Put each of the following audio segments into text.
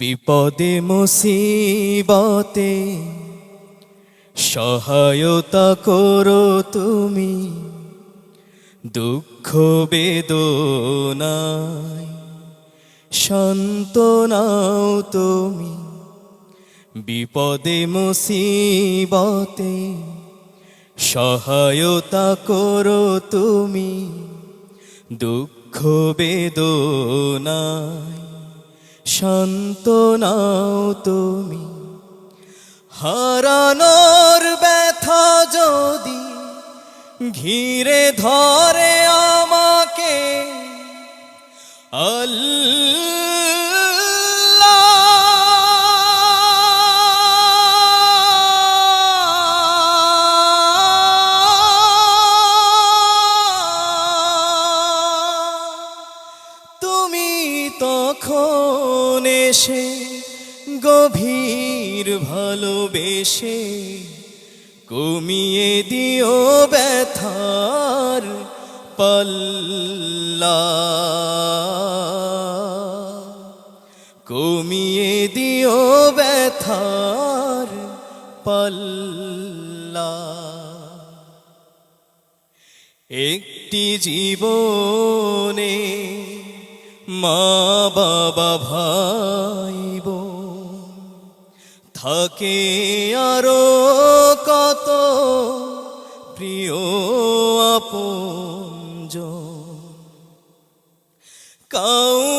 বিপদে, মুসিবতে সহায়তা করো তুমি। দুঃখ, বেদনায় শান্তনাও তুমি। বিপদে, মুসিবতে সহায়তা করো তুমি। দুঃখ, বেদনায় শান্তনাও তুমি। হারানোর ব্যথা যদি ঘিরে ধরে আমাকে আল্লাহ কমিয়ে দিও ব্যথার পাল্লা। কমিয়ে দিও ব্যথার পাল্লা। একটি জীবনে মা বাবা ভাই বোন থাকে আরও কত প্রিয় আপন কাউকে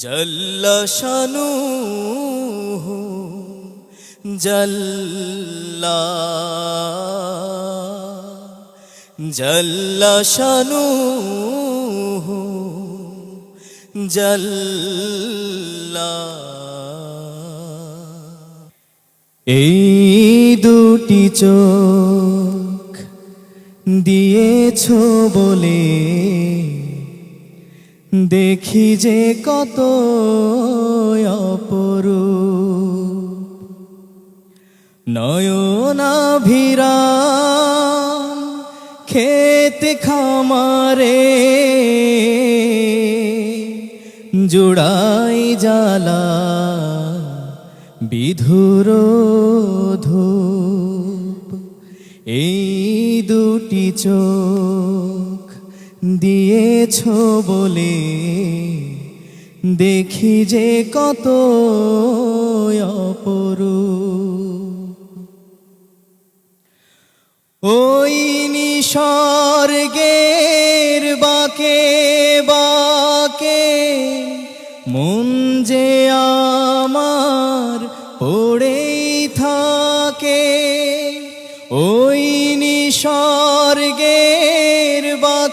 জল্লা শানু জল্লা জল্লা শানু জল্লা এই দুটি চোখ দিয়েছ বলে দেখি যে কত অপরূপ। নয়নাভিরাম খেত খামারে জুড়াই জালা বিধুর ধূপ। এই দুটি চোখ দিয়েছ বলে দেখি যে কত অপরূপ। ওই নিসর্গের বাকে বাকে মন যে আমার পড়েই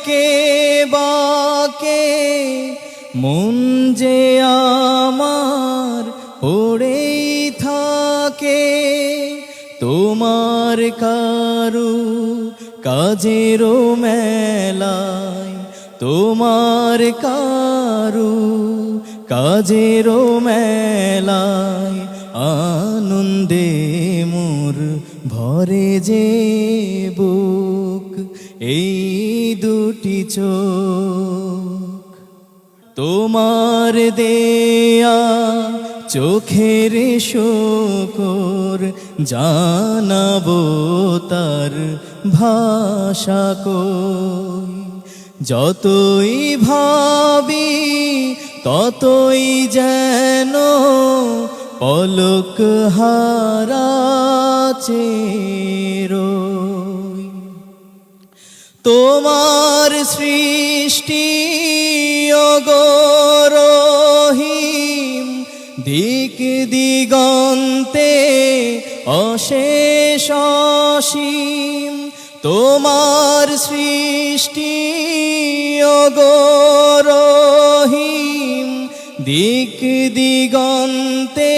বাকে বাকে, মন যে আমার পড়েই থাকে, তোমার কারু কাজেরও মেলায়, তোমার কারু কাজেরও মেলায় আনন্দে মোর ভরে যে বুক, এই দুটি চোখ, তোমার দেয়া চোখের শোকর জানাব তার ভাষা কই। যতই ভাবি, ততই যেন পলক হারাচেরোই তোমার সৃষ্টি অগরহিম দিক দিগন্তে অশেষ তোমার সৃষ্টি অগরহিম দিক দিগন্তে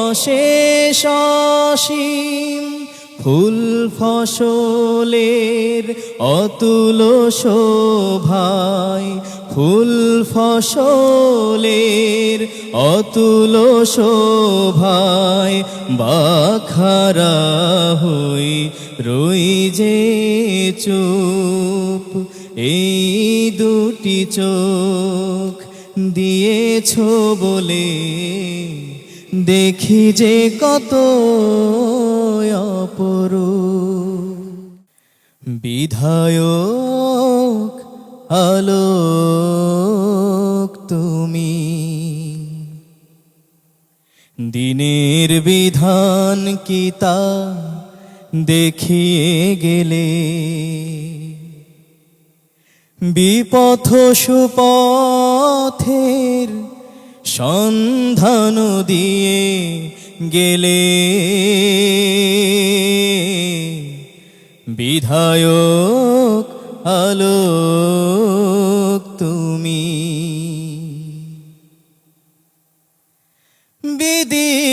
অশেষ ফুল ফসলের অতুল শোভায়, ফুল ফসলের অতুল শোভায় বাখারা হই রই যে চুপ, এই দুটি চোখ দিয়েছ বলে দেখি যে কত অপরূপ। বিধায়ক আলোক তুমি। দিনের বিধান কি তা দেখিয়ে গেলে? বিপথ সুপথের সন্ধান দিয়ে গেলে। বিধায়ক আলোক তুমি। বিদীর্ণ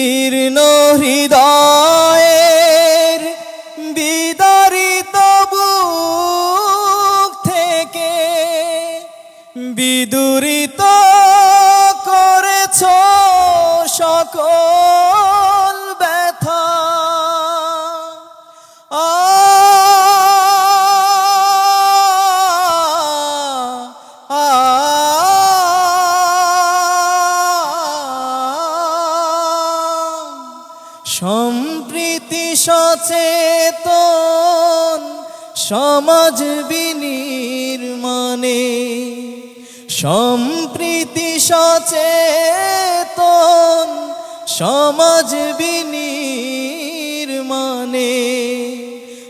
সমাজ বিনির্মাণে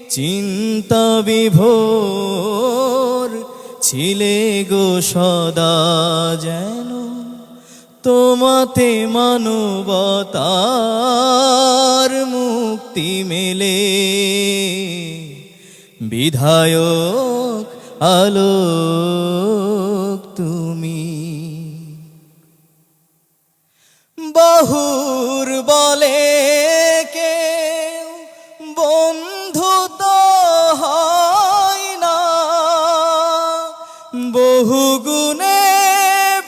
চিন্তা বিভোর ছিলে গো সদা যেন তোমাতে মানবতার মুক্তি মেলে। বিধায়ক আলোক তুমি। বহুর বলে কে বন্ধু তো হয় না। বহু গুণে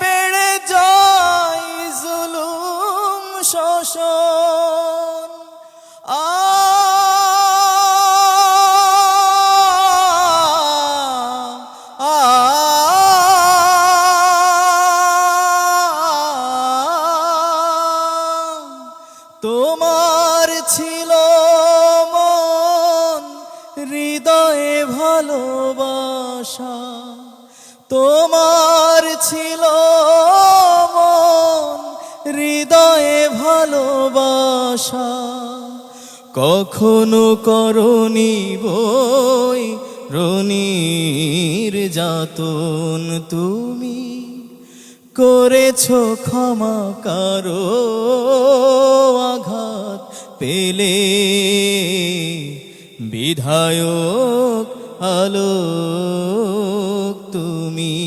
বেড়ে যায় জুলুম শোষণ। কখনো করনি বই, রনির যাতন তুমি করেছ ক্ষমা, কারও আঘাত পেলে বিধায়ক আলোক তুমি।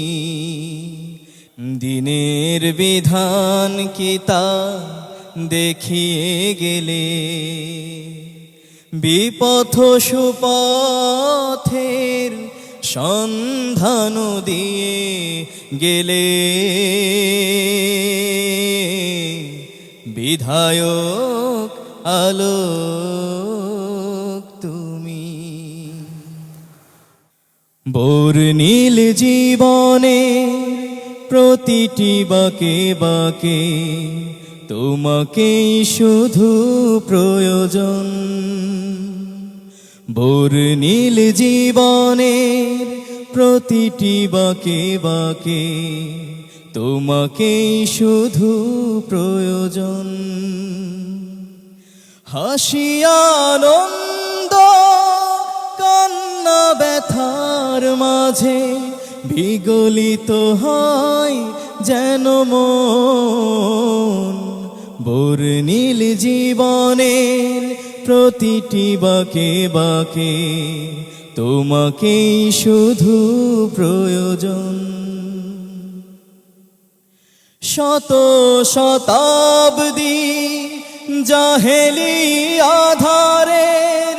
দিনের বিধান কি তা দেখিয়ে গেলে বিপথ সুপথের সন্ধান দিয়ে গেলে বিধায়ক আলোক তুমি। বর্ণিল জীবনে প্রতিটি বাকে বাকে তোমাকেই শুধু প্রয়োজন। বর্ণিল জীবনের প্রতিটি বাকে বাকে তোমাকেই শুধু প্রয়োজন। হাসি, আনন্দ, কান্না, ব্যথার মাঝে বিগলিত হয় যেন মন। বর্ণিল জীবনের প্রতিটি বাকে বাকে, তোমাকেই শুধু প্রয়োজন। শত শতাব্দী জাহেলি আধারের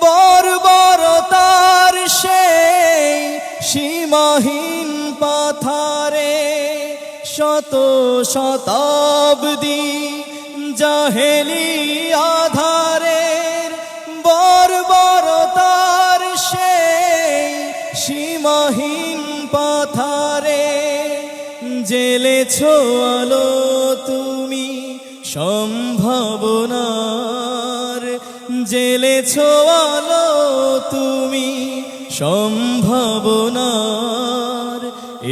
বর্বরতার সেই সীমাহীন পাথারে শত শতাব্দী জাহেলি আধারের বর্বরতার সেই সীমাহীন পাথারে জেলেছ আলো তুমি সম্ভাবনার। জেলেছ আলো তুমি সম্ভাবনার।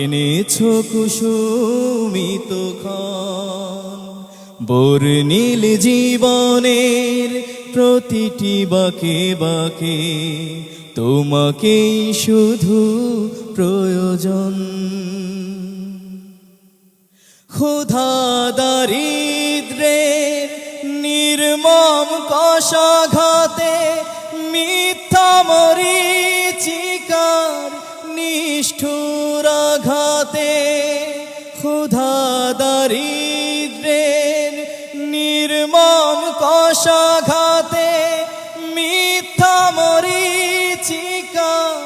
এনেছ কুসুমিত খান বর্ণিল জীবনের প্রতিটি বাকে বাকে তোমাকেই শুধু প্রয়োজন। ক্ষুধা দারিদ্রের নির্মম কষাঘাতে মিথ্যা মরিচিকার নিষ্ঠুরাঘাতে কষাঘাতে মিথ্যা মরিচিকার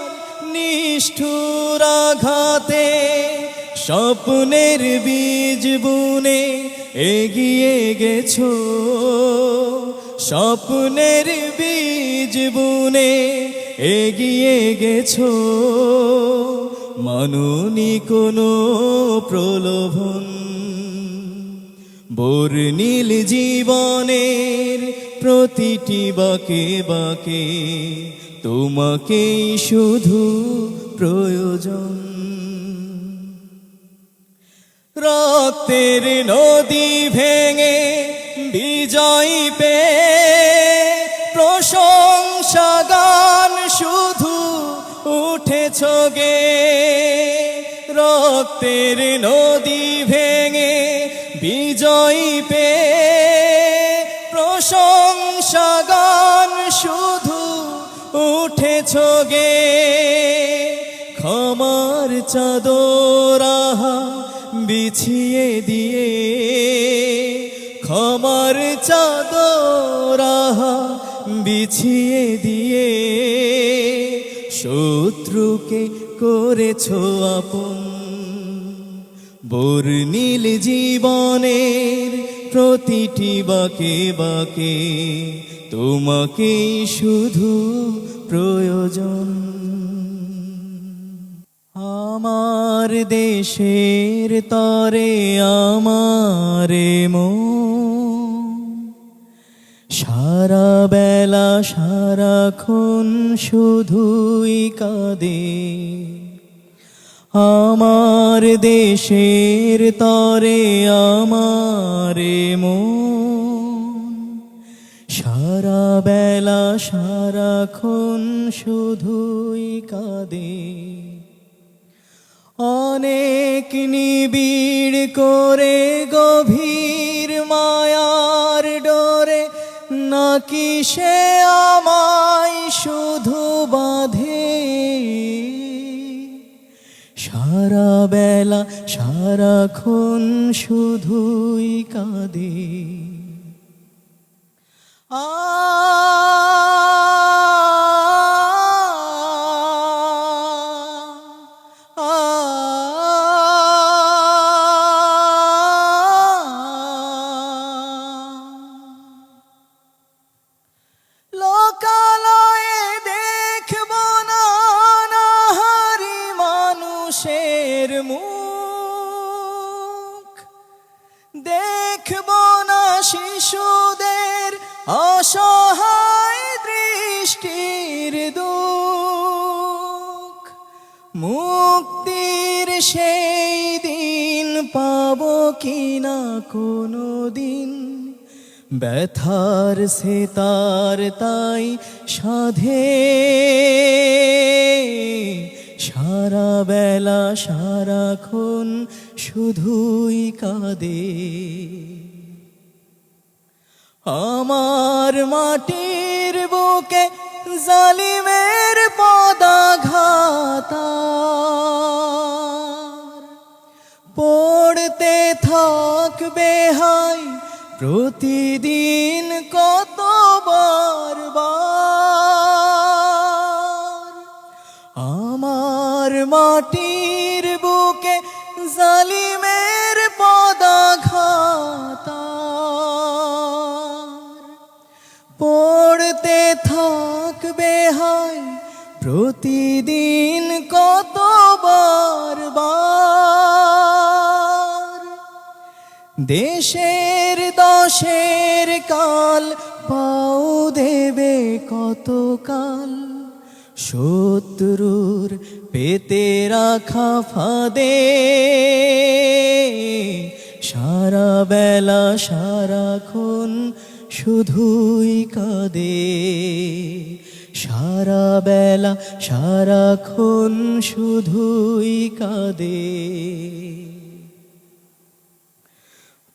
নিষ্ঠুরাঘাতে স্বপ্নের বীজ বুনে এগিয়ে গেছো। স্বপ্নের বীজ বুনে এগিয়ে গেছো। মানুনি কোনো প্রলোভন বর্ণিল জীবনের প্রতিটি বাকে বাকে তোমাকেই শুধু প্রয়োজন। রক্তের নদী ভেঙে বিজয় পে, প্রশংসা গান শুধু উঠেছ গে। রক্তের নদী ভেঙে বিজয় পে প্রশংসা গান শুধু উঠেছ গে। ক্ষমার চাদরাহা বিছিয়ে দিয়ে। ক্ষমার চাদরাহা বিছিয়ে দিয়ে। শত্রুকে করেছ আপন বর্ণিল জীবনের প্রতিটি বাকে বাকে তোমাকেই শুধু প্রয়োজন। আমার দেশের তরে আমারে মন, সারা বেলা, সারাক্ষণ শুধুই কাঁদে। আমার দেশের তরে আমারে মো সারা বেলা, সারাক্ষণ শুধুই কাঁদে। অনেক নিবিড় করে গভীর মায়ার ডোরে, নাকি সে আমায় শুধু বাঁধে? সারা বেলা সারাক্ষণ শুধুই কাঁদে। লোকালয়ে কিনা দিন ব্যথার সে তার তাই সাধে। সারা বেলা, সারাক্ষণ শুধুই কাঁদে। আমার মাটির বুকে জালিমের পদাঘাতা। পড়তে থাকবে হাই প্রতিদিন কতবার বার? আমার মাটির বুকে জালিমের পদাঘাত পড়তে থাকবে হায়, প্রতিদিন কতবার বার? দেশের দশের কাল পাও দেবে কতকাল। শত্রুর পেতে রাখা ফাঁদে, সারা বেলা সারাক্ষণ শুধুই কাঁদে। সারা বেলা সারাক্ষণ শুধুই কাঁদে।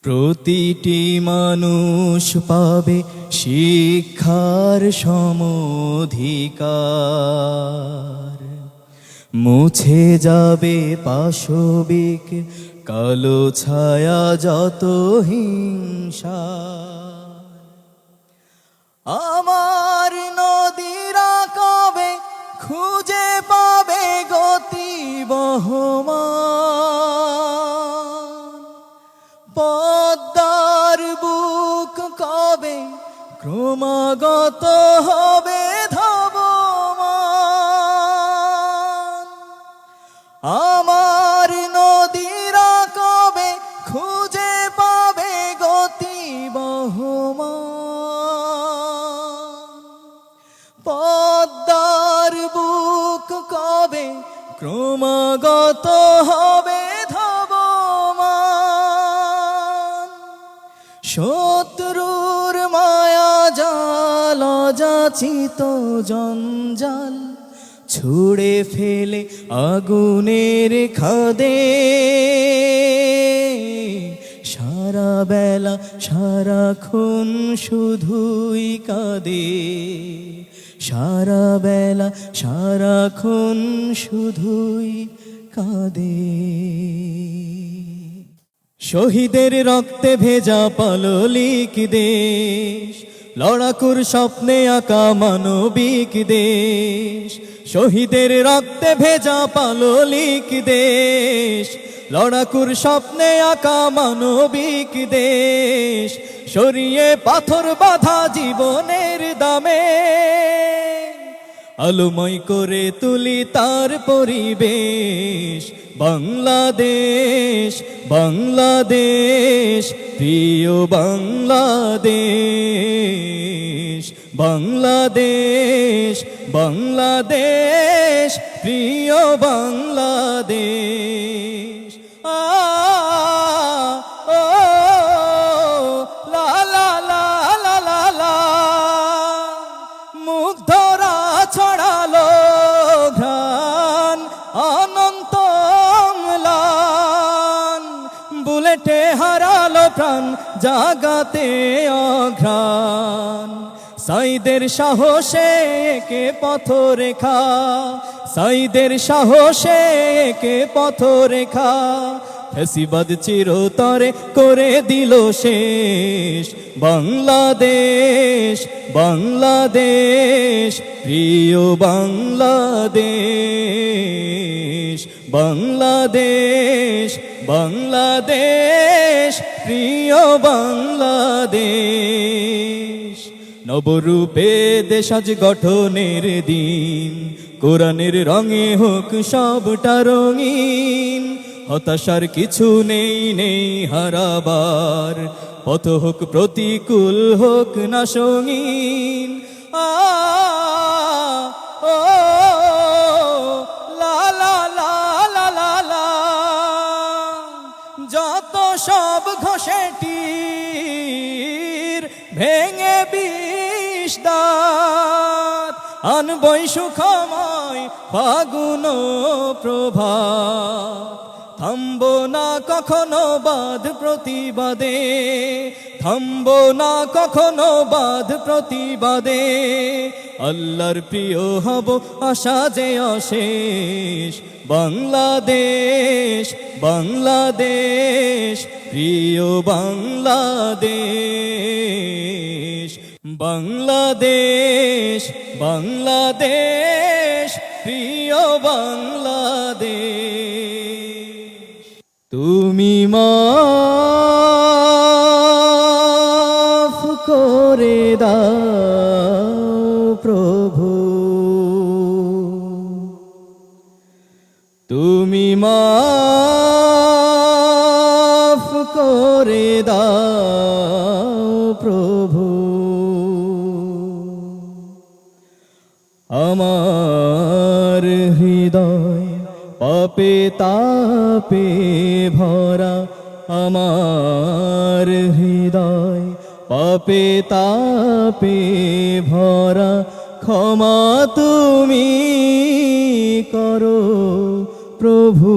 প্রতিটি মানুষ পাবে শিক্ষার সমধিকার। মুছে যাবে পাশবিক কালো ছায়া যত হিংসা। আমার ক্রমাগত হবে ধাবমান। আমার নদীরা কবে খুঁজে পাবে গতি বহমান? পদ্মার বুক কবে ক্রমাগত হবে জাল যাচিত জঞ্জাল ছুড়ে ফেলে আগুনের খাদে। সারা বেলা সারাক্ষণ শুধুই কাঁদে। সারা বেলা সারাক্ষণ শুধুই কাঁদে। শহীদের রক্তে ভেজা পাললিক দেশ লড়াকুর স্বপ্নে আঁকা মানবিক দেশ। শহীদের রক্তে ভেজা পাললিক দেশ। লড়াকুর স্বপ্নে আঁকা মানবিক দেশ। সরিয়ে পাথর বাধা জীবনের দামে। আলোময় করে তুলি তার পরিবেশ। বাংলাদেশ বাংলাদেশ প্রিয় বাংলাদেশ। বাংলাদেশ বাংলাদেশ প্রিয় বাংলাদেশ। জাগাতে অঘ্রাণ। সাইদের সাহসে কে পথ রেখা সাইদের সাহসে কে পথ রেখা ফেসিবাদ চিরতরে করে দিল শেষ। বাংলাদেশ বাংলাদেশ, প্রিয় বাংলাদেশ বাংলাদেশ বাংলাদেশ। প্রিয় বাংলাদেশ, নবরূপে দেশাজ গঠনের দিন, কোরআনের রঙে হোক সবটা রঙিন, হতাশার কিছু নেই নেই হারাবার, পথ হোক প্রতিকূল হোক না সঙ্গীন। আ সব ঘষেটি ভেঙে বিষ দাঁত। আনবই সুখময় ফাগুন প্রভা থামবো না কখনো বাদ প্রতিবাদে, থামবো না কখনো বাদ প্রতিবাদে। আল্লাহর প্রিয় হব আশা যে অশেষ। বাংলাদেশ বাংলাদেশ, প্রিয় বাংলাদেশ। বাংলাদেশ বাংলাদেশ, প্রিয় বাংলাদেশ। তুমি মাফ পাপে তাপে ভরা আমার হৃদয়। পাপে তাপে ভরা ক্ষমা তুমি করো প্রভু।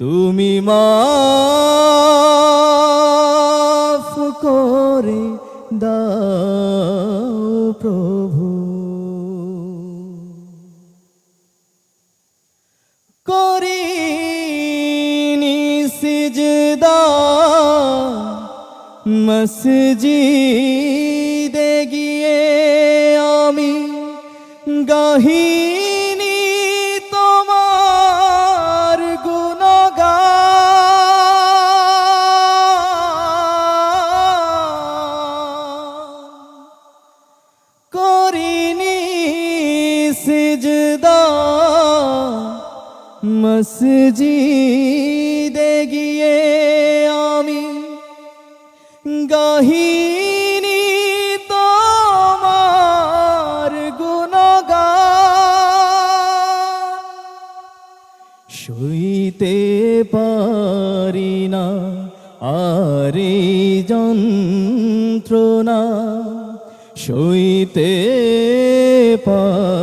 তুমি মাফ মসজিদে গিয়ে আমি গাহিনী তোমার সইতে পারি না আরে যন্ত্রণা শুইতে পারি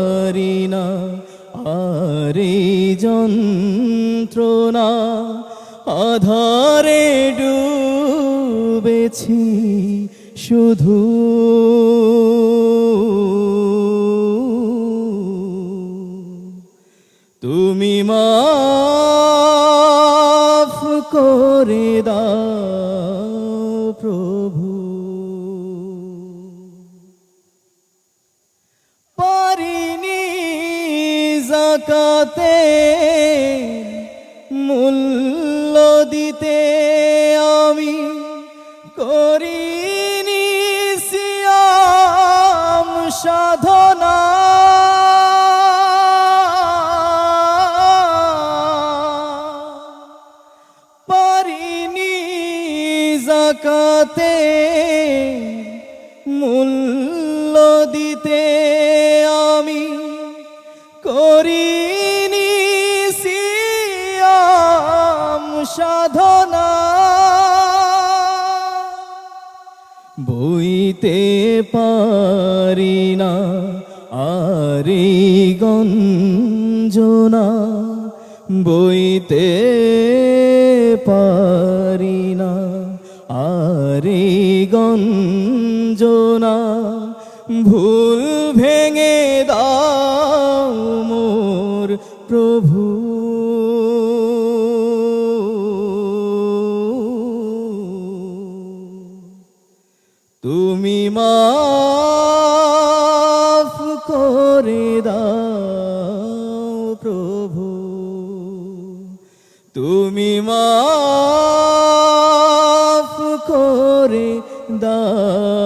যন্ত্রণা আধারে ডুবেছি শুধু। তুমি মাফ করিনি সিয়াম সাধনা। বইতে পারি না আরে গঞ্জনা। বইতে পারি না আরে গঞ্জনা। ভুল তুমি মাফ করে দাও।